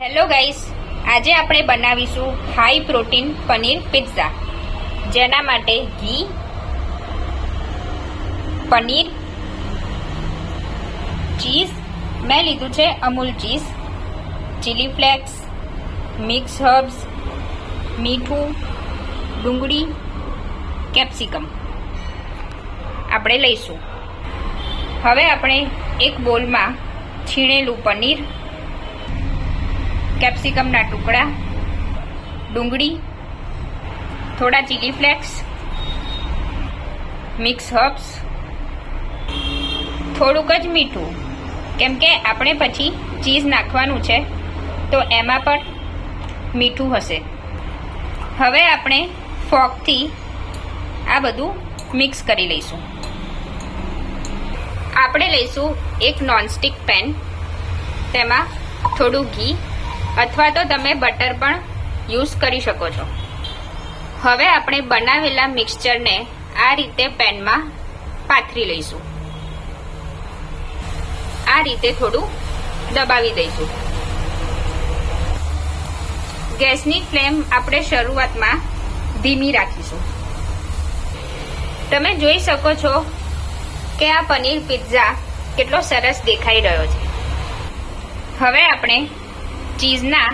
Hello guys આજે આપણે બનાવીશું હાઈ પ્રોટીન પનીર પિઝા જેના માટે ઘી, પનીર ચીઝ મેં લીધું છે Amul cheese chilli flakes mix herbs મીઠું, ડુંગળી કેપ્સિકમ આપણે લઈશું. હવે આપણે એક બોલમાં છીણેલું પનીર કેપ્સિકમના ટુકડા, ડુંગળી, થોડા ચીલી ફ્લેક્સ મિક્સ હર્બ્સ થોડુંક જ મીઠું. કેમ કે આપણે પછી ચીઝ નાખવાનું છે, તો એમાં પણ મીઠું હશે. હવે આપણે ફોકથી આ બધું મિક્સ કરી લઈશું. આપણે લઈશું એક નોનસ્ટિક પેન તેમાં થોડું ઘી અથવા તો તમે બટર પણ યુઝ કરી શકો છો. હવે આપણે બનાવેલા મિક્સચરને આ રીતે પેનમાં પાથરી લઈશું. આ રીતે થોડું દબાવી દઈશું. ગેસની ફ્લેમ આપણે શરૂઆતમાં ધીમી રાખીશું. તમે જોઈ શકો છો કે આ પનીર પિઝા કેટલો સરસ દેખાઈ રહ્યો છે. હવે આપણે ચીઝના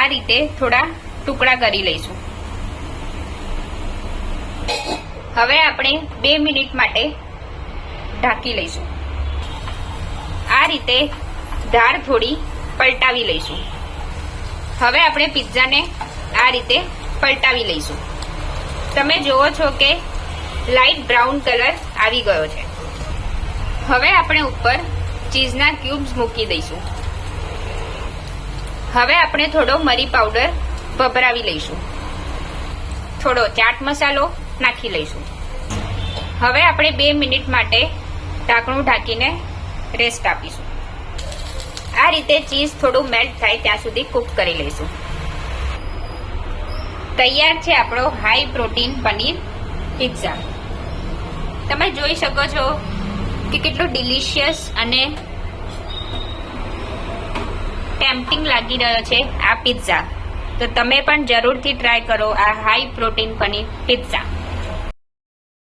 આ રીતે થોડા ટુકડા કરી લઈશું. હવે આપણે બે મિનિટ માટે ઢાંકી લઈશું. આ રીતે ધાર થોડી પલટાવી લઈશું. હવે આપણે પિઝાને આ રીતે પલટાવી લઈશું. તમે જુઓ છો કે લાઇટ બ્રાઉન કલર આવી ગયો છે. હવે આપણે ઉપર ચીઝના ક્યુબ્સ મૂકી દઈશું. હવે આપણે થોડો મરી પાવડર ભભરાવી લઈશું. થોડો ચાટ મસાલો નાખી લઈશું. હવે આપણે બે મિનિટ માટે ઢાંકણું ઢાંકીને રેસ્ટ આપીશું. આ રીતે ચીઝ થોડું મેલ્ટ થાય ત્યાં સુધી કૂક કરી લઈશું. તૈયાર છે આપણો હાઈ પ્રોટીન પનીર પિઝા તમે જોઈ શકો છો કે કેટલું ડિલિશિયસ અને ટેમ્પટિંગ લાગી રહ્યો છે આ પિઝા તો તમે પણ જરૂરથી ટ્રાય કરો આ હાઈ પ્રોટીન પનીર પિઝા